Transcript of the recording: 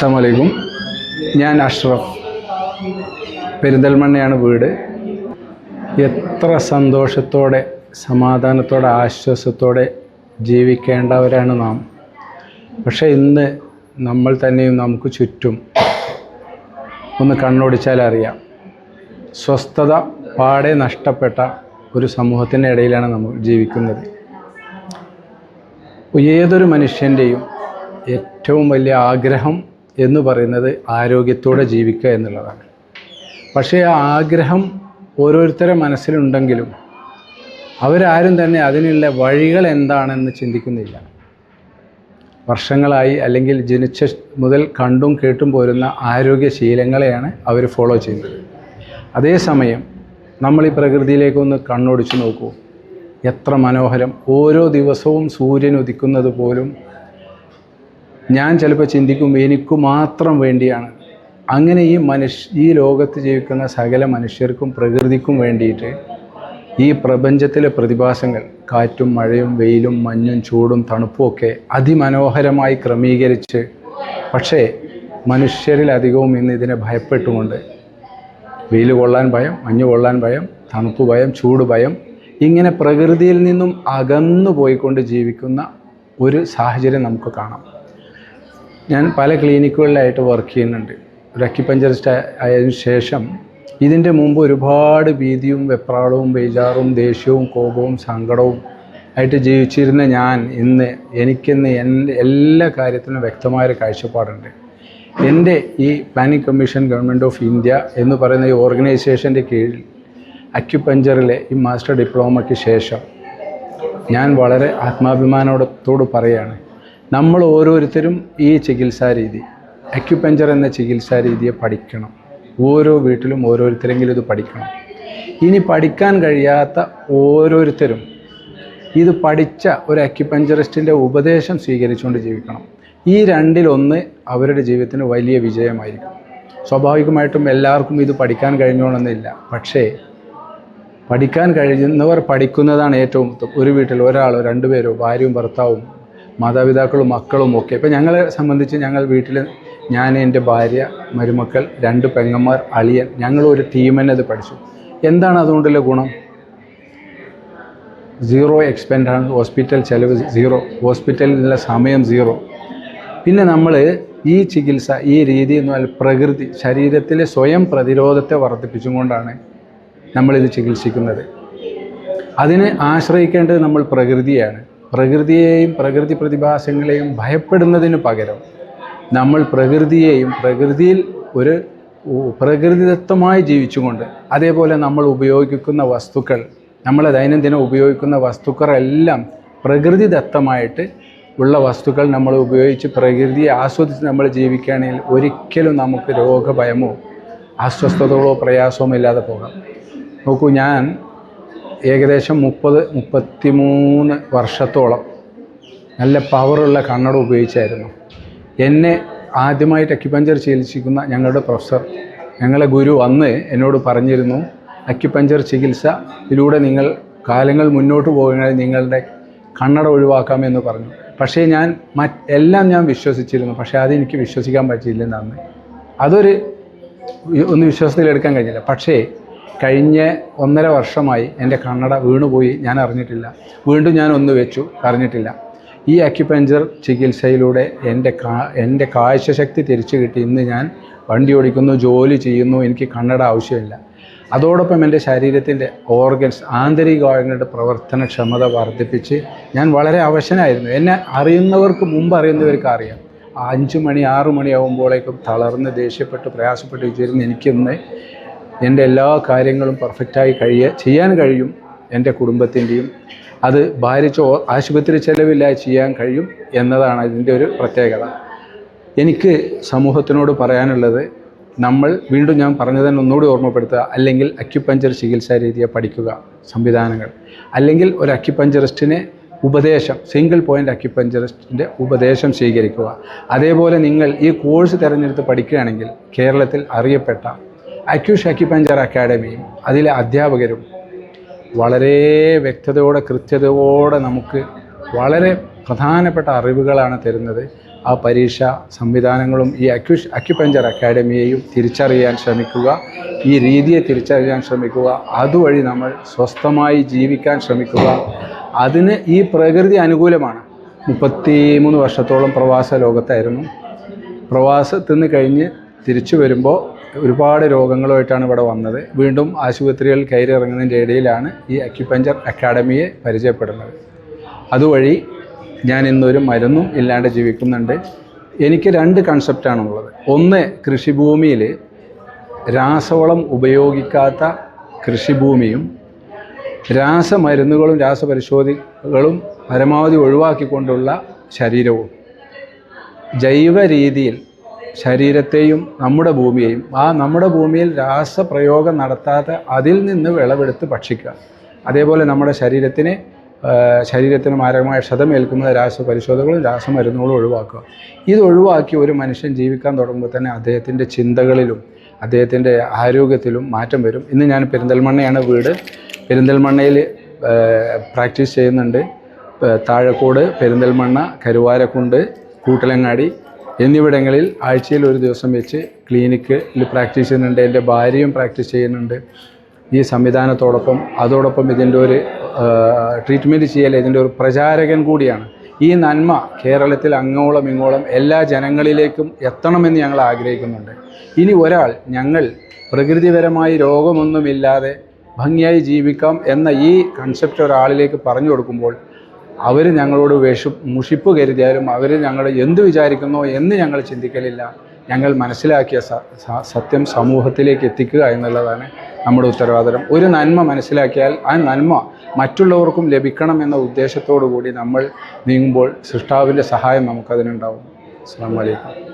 അസ്സാമലൈക്കും ഞാൻ അഷ്റഫ്. പെരിന്തൽമണ്ണയാണ് വീട്. എത്ര സന്തോഷത്തോടെ സമാധാനത്തോടെ ആശ്വാസത്തോടെ ജീവിക്കേണ്ടവരാണ് നാം. പക്ഷേ ഇന്ന് നമ്മൾ തന്നെയും നമുക്ക് ചുറ്റും ഒന്ന് കണ്ണോടിച്ചാൽ അറിയാം. സ്വസ്ഥത പാടെ നഷ്ടപ്പെട്ട ഒരു സമൂഹത്തിന്റെ ഇടയിലാണ് നമ്മൾ ജീവിക്കുന്നത്. ഏതൊരു മനുഷ്യന്റെയും ഏറ്റവും വലിയ ആഗ്രഹം എന്ന് പറയുന്നത് ആരോഗ്യത്തോടെ ജീവിക്കുക എന്നുള്ളതാണ്. പക്ഷേ ആ ആഗ്രഹം ഓരോരുത്തരെ മനസ്സിലുണ്ടെങ്കിലും അവരാരും തന്നെ അതിനുള്ള വഴികൾ എന്താണെന്ന് ചിന്തിക്കുന്നില്ല. വർഷങ്ങളായി അല്ലെങ്കിൽ ജനിച്ച മുതൽ കണ്ടും കേട്ടും പോരുന്ന ആരോഗ്യശീലങ്ങളെയാണ് അവർ ഫോളോ ചെയ്യുന്നത്. അതേസമയം നമ്മൾ ഈ പ്രകൃതിയിലേക്കൊന്ന് കണ്ണോടിച്ച് നോക്കൂ. എത്ര മനോഹരം. ഓരോ ദിവസവും സൂര്യൻ ഉദിക്കുന്നത് പോലും ഞാൻ ചിലപ്പോൾ ചിന്തിക്കും എനിക്ക് മാത്രം വേണ്ടിയാണ്. അങ്ങനെ ഈ മനുഷ്യ ഈ ലോകത്ത് ജീവിക്കുന്ന സകല മനുഷ്യർക്കും പ്രകൃതിക്കും വേണ്ടിയിട്ട് ഈ പ്രപഞ്ചത്തിലെ പ്രതിഭാസങ്ങൾ കാറ്റും മഴയും വെയിലും മഞ്ഞും ചൂടും തണുപ്പും ഒക്കെ അതിമനോഹരമായി ക്രമീകരിച്ച് പക്ഷേ മനുഷ്യരിലധികവും ഇന്ന് ഇതിനെ ഭയപ്പെട്ടുകൊണ്ട് വെയിൽ കൊള്ളാൻ ഭയം മഞ്ഞ് കൊള്ളാൻ ഭയം തണുപ്പ് ഭയം ചൂട് ഭയം ഇങ്ങനെ പ്രകൃതിയിൽ നിന്നും അകന്നു പോയിക്കൊണ്ട് ജീവിക്കുന്ന ഒരു സാഹചര്യം നമുക്ക് കാണാം. ഞാൻ പല ക്ലിനിക്കുകളിലായിട്ട് വർക്ക് ചെയ്യുന്നുണ്ട്. ഒരു അക്യുപഞ്ചറിസ്റ്റ് ആയതിനു ശേഷം ഇതിന്റെ മുമ്പ് ഒരുപാട് ഭീതിയും വെപ്രാളവും ബേജാറും ദേഷ്യവും കോപവും സങ്കടവും ആയിട്ട് ജീവിച്ചിരുന്ന ഞാൻ ഇന്ന് എനിക്കിന്ന് എന്റെ എല്ലാ കാര്യത്തിനും വ്യക്തമായൊരു കാഴ്ചപ്പാടുണ്ട്. എന്റെ ഈ planning commission government of India എന്ന് പറയുന്ന ഈ ഓർഗനൈസേഷന്റെ കീഴിൽ അക്യുപഞ്ചറിലെ ഈ മാസ്റ്റർ ഡിപ്ലോമയ്ക്ക് ശേഷം ഞാൻ വളരെ ആത്മാഭിമാനത്തോട് പറയുകയാണ് നമ്മൾ ഓരോരുത്തരും ഈ ചികിത്സാ രീതി അക്യുപഞ്ചർ എന്ന ചികിത്സാ രീതിയെ പഠിക്കണം. ഓരോ വീട്ടിലും ഓരോരുത്തരെങ്കിലും ഇത് പഠിക്കണം. ഇനി പഠിക്കാൻ കഴിയാത്ത ഓരോരുത്തരും ഇത് പഠിച്ച ഒരു അക്യുപഞ്ചറിസ്റ്റിന്റെ ഉപദേശം സ്വീകരിച്ചുകൊണ്ട് ജീവിക്കണം. ഈ രണ്ടിലൊന്ന് അവരുടെ ജീവിതത്തിന് വലിയ വിജയമായിരിക്കും. സ്വാഭാവികമായിട്ടും എല്ലാവർക്കും ഇത് പഠിക്കാൻ കഴിഞ്ഞോണമെന്നില്ല പക്ഷേ പഠിക്കാൻ കഴിയുന്നവർ പഠിക്കുന്നതാണ് ഏറ്റവും ഒരു വീട്ടിൽ ഒരാളോ രണ്ടുപേരോ ഭാര്യയും ഭർത്താവും മാതാപിതാക്കളും മക്കളും ഒക്കെ. ഇപ്പം ഞങ്ങളെ സംബന്ധിച്ച് ഞങ്ങൾ വീട്ടിൽ ഞാൻ എന്റെ ഭാര്യ മരുമക്കൾ രണ്ട് പെങ്ങന്മാർ അളിയൻ ഞങ്ങൾ ഒരു ടീം തന്നെ ഇത് പഠിച്ചു. എന്താണ് അതുകൊണ്ടുള്ള ഗുണം? സീറോ എക്സ്പെൻഡാണ് ഹോസ്പിറ്റൽ ചിലവ് സീറോ ഹോസ്പിറ്റലിലുള്ള സമയം സീറോ പിന്നെ നമ്മൾ ഈ ചികിത്സ ഈ രീതി എന്ന് പറഞ്ഞാൽ പ്രകൃതി ശരീരത്തിലെ സ്വയം പ്രതിരോധത്തെ വർദ്ധിപ്പിച്ചുകൊണ്ടാണ് നമ്മളിത് ചികിത്സിക്കുന്നത്. അതിനെ ആശ്രയിക്കേണ്ടത് നമ്മൾ പ്രകൃതിയാണ്. പ്രകൃതിയെയും പ്രകൃതി പ്രതിഭാസങ്ങളെയും ഭയപ്പെടുന്നതിന് പകരം നമ്മൾ പ്രകൃതിയെയും പ്രകൃതിയിൽ ഒരു പ്രകൃതിദത്തമായി ജീവിച്ചുകൊണ്ട് അതേപോലെ നമ്മൾ ഉപയോഗിക്കുന്ന വസ്തുക്കൾ നമ്മൾ ദൈനംദിനം ഉപയോഗിക്കുന്ന വസ്തുക്കളെല്ലാം പ്രകൃതിദത്തമായിട്ട് ഉള്ള വസ്തുക്കൾ നമ്മൾ ഉപയോഗിച്ച് പ്രകൃതിയെ ആസ്വദിച്ച് നമ്മൾ ജീവിക്കുകയാണെങ്കിൽ ഒരിക്കലും നമുക്ക് രോഗഭയമോ അസ്വസ്ഥതകളോ പ്രയാസമോ ഇല്ലാതെ പോകാം. നോക്കൂ ഞാൻ ഏകദേശം മുപ്പത് മുപ്പത്തിമൂന്ന് വർഷത്തോളം നല്ല പവറുള്ള കണ്ണട ഉപയോഗിച്ചായിരുന്നു. എന്നെ ആദ്യമായിട്ട് അക്യുപഞ്ചർ ചികിത്സിക്കുന്ന ഞങ്ങളുടെ പ്രൊഫസർ ഞങ്ങളെ ഗുരു അന്ന് എന്നോട് പറഞ്ഞിരുന്നു അക്യുപഞ്ചർ ചികിത്സ ഇതിലൂടെ നിങ്ങൾ കാലങ്ങൾ മുന്നോട്ട് പോകുകയാണെങ്കിൽ നിങ്ങളുടെ കണ്ണട ഒഴിവാക്കാമെന്ന് പറഞ്ഞു. പക്ഷേ ഞാൻ മറ്റ് എല്ലാം ഞാൻ വിശ്വസിച്ചിരുന്നു. പക്ഷേ അതെനിക്ക് വിശ്വസിക്കാൻ പറ്റിയില്ലെന്ന് അന്ന്. അതൊരു ഒന്ന് വിശ്വാസത്തിലെടുക്കാൻ കഴിഞ്ഞില്ല. പക്ഷേ കഴിഞ്ഞ ഒന്നര വർഷമായി എന്റെ കണ്ണട വീണുപോയി. ഞാൻ അറിഞ്ഞിട്ടില്ല. വീണ്ടും ഞാൻ ഒന്ന് വെച്ചു. അറിഞ്ഞിട്ടില്ല. ഈ അക്യുപഞ്ചർ ചികിത്സയിലൂടെ എന്റെ കാ എന്റെ കാഴ്ചശക്തി തിരിച്ചു കിട്ടി. ഇന്ന് ഞാൻ വണ്ടി ഓടിക്കുന്നു ജോലി ചെയ്യുന്നു. എനിക്ക് കണ്ണട ആവശ്യമില്ല. അതോടൊപ്പം എന്റെ ശരീരത്തിന്റെ ഓർഗൻസ് ആന്തരിക ഓർഗങ്ങളുടെ പ്രവർത്തനക്ഷമത വർദ്ധിപ്പിച്ച് ഞാൻ വളരെ അവശനായിരുന്നു. എന്നെ അറിയുന്നവർക്ക് മുമ്പ് അറിയുന്നവർക്ക് അറിയാം. അഞ്ച് മണി ആറ് മണിയാകുമ്പോഴേക്കും തളർന്ന് ദേഷ്യപ്പെട്ട് പ്രയാസപ്പെട്ട് വിചാരിച്ചിരുന്നു എനിക്കിന്ന് എന്റെ എല്ലാ കാര്യങ്ങളും പെർഫെക്റ്റായി കഴിയ ചെയ്യാൻ കഴിയും എന്റെ കുടുംബത്തിന്റെയും. അത് ഭാരിച്ച ആശുപത്രി ചെലവില്ലാതെ ചെയ്യാൻ കഴിയും എന്നതാണ് ഇതിന്റെ ഒരു പ്രത്യേകത. എനിക്ക് സമൂഹത്തിനോട് പറയാനുള്ളത് നമ്മൾ വീണ്ടും ഞാൻ പറഞ്ഞതിന് ഒന്നുകൂടി ഓർമ്മപ്പെടുത്തുക. അല്ലെങ്കിൽ അക്യുപഞ്ചർ ചികിത്സാ രീതിയെ പഠിക്കുക സംവിധാനങ്ങൾ. അല്ലെങ്കിൽ ഒരു അക്യുപഞ്ചറിസ്റ്റിനെ ഉപദേശം സിംഗിൾ പോയിന്റ് അക്യുപഞ്ചറിസ്റ്റിന്റെ ഉപദേശം സ്വീകരിക്കുക. അതേപോലെ നിങ്ങൾ ഈ കോഴ്സ് തിരഞ്ഞെടുത്ത് പഠിക്കുകയാണെങ്കിൽ കേരളത്തിൽ അറിയപ്പെട്ട അക്യൂഷ് പഞ്ചർ അക്കാഡമിയും അതിലെ അധ്യാപകരും വളരെ വ്യക്തതയോടെ കൃത്യതയോടെ നമുക്ക് വളരെ പ്രധാനപ്പെട്ട അറിവുകളാണ് തരുന്നത്. ആ പരീക്ഷ സംവിധാനങ്ങളും ഈ അക്യു അക്യുപഞ്ചർ അക്കാഡമിയെയും തിരിച്ചറിയാൻ ശ്രമിക്കുക ഈ രീതിയെ തിരിച്ചറിയാൻ ശ്രമിക്കുക അതുവഴി നമ്മൾ സ്വസ്ഥമായി ജീവിക്കാൻ ശ്രമിക്കുക. അതിന് ഈ പ്രകൃതി അനുകൂലമാണ്. മുപ്പത്തി മൂന്ന് വർഷത്തോളം പ്രവാസ ലോകത്തായിരുന്നു. പ്രവാസത്തിൽ നിന്ന് കഴിഞ്ഞ് തിരിച്ചു വരുമ്പോൾ ഒരുപാട് രോഗങ്ങളുമായിട്ടാണ് ഇവിടെ വന്നത്. വീണ്ടും ആശുപത്രികൾ കയറി ഇറങ്ങുന്നതിന്റെ ഇടയിലാണ് ഈ അക്യുപഞ്ചർ അക്കാഡമിയെ പരിചയപ്പെടുന്നത്. അതുവഴി ഞാൻ ഇന്നൊരു മരുന്നും ഇല്ലാണ്ട് ജീവിക്കുന്നുണ്ട്. എനിക്ക് രണ്ട് കൺസെപ്റ്റാണുള്ളത് ഒന്ന് കൃഷിഭൂമിയിൽ രാസവളം ഉപയോഗിക്കാത്ത കൃഷിഭൂമിയും രാസമരുന്നുകളും രാസപരിശോധികളും പരമാവധി ഒഴിവാക്കിക്കൊണ്ടുള്ള ശരീരവും. ജൈവ രീതിയിൽ ശരീരത്തെയും നമ്മുടെ ഭൂമിയെയും ആ നമ്മുടെ ഭൂമിയിൽ രാസപ്രയോഗം നടത്താതെ അതിൽ നിന്ന് വിളവെടുത്ത് ഭക്ഷിക്കുക. അതേപോലെ നമ്മുടെ ശരീരത്തിന് ശരീരത്തിന് മാരകമായ ക്ഷതമേൽക്കുന്ന രാസപരിശോധനകളും രാസമരുന്നുകളും ഒഴിവാക്കുക. ഇത് ഒഴിവാക്കി ഒരു മനുഷ്യൻ ജീവിക്കാൻ തുടങ്ങുമ്പോൾ തന്നെ അദ്ദേഹത്തിന്റെ ചിന്തകളിലും അദ്ദേഹത്തിന്റെ ആരോഗ്യത്തിലും മാറ്റം വരും. ഇന്ന് ഞാൻ പെരിന്തൽമണ്ണയാണ് വീട്. പെരിന്തൽമണ്ണയിൽ പ്രാക്ടീസ് ചെയ്യുന്നുണ്ട്. താഴക്കോട് പെരിന്തൽമണ്ണ കരുവാരക്കുണ്ട് കൂട്ടലങ്ങാടി എന്നിവിടങ്ങളിൽ ആഴ്ചയിൽ ഒരു ദിവസം വെച്ച് ക്ലിനിക്കിൽ പ്രാക്ടീസ് ചെയ്യുന്നുണ്ട്. എന്റെ ഭാര്യയും പ്രാക്ടീസ് ചെയ്യുന്നുണ്ട്. ഈ സംവിധാനത്തോടൊപ്പം അതോടൊപ്പം ഇതിന്റെ ഒരു ട്രീറ്റ്മെന്റ് ചെയ്യൽ ഇതിന്റെ ഒരു പ്രചാരകൻ കൂടിയാണ്. ഈ നന്മ കേരളത്തിൽ അങ്ങോളം ഇങ്ങോളം എല്ലാ ജനങ്ങളിലേക്കും എത്തണമെന്ന് ഞങ്ങൾ ആഗ്രഹിക്കുന്നുണ്ട്. ഇനി ഒരാൾ ഞങ്ങൾ പ്രകൃതിപരമായി രോഗമൊന്നുമില്ലാതെ ഭംഗിയായി ജീവിക്കാം എന്ന ഈ കൺസെപ്റ്റ് ഒരാളിലേക്ക് പറഞ്ഞു കൊടുക്കുമ്പോൾ അവർ ഞങ്ങളോട് വിഷു മുഷിപ്പ് കരുതിയാലും അവർ ഞങ്ങൾ എന്ത് വിചാരിക്കുന്നോ എന്ന് ഞങ്ങൾ ചിന്തിക്കലില്ല. ഞങ്ങൾ മനസ്സിലാക്കിയ സത്യം സമൂഹത്തിലേക്ക് എത്തിക്കുക എന്നുള്ളതാണ് നമ്മുടെ ഉത്തരവാദിത്തം. ഒരു നന്മ മനസ്സിലാക്കിയാൽ ആ നന്മ മറ്റുള്ളവർക്കും ലഭിക്കണം എന്ന ഉദ്ദേശത്തോടു കൂടി നമ്മൾ നീങ്ങുമ്പോൾ സൃഷ്ടാവിന്റെ സഹായം നമുക്കതിനുണ്ടാവും. അസ്സാം വലൈക്കും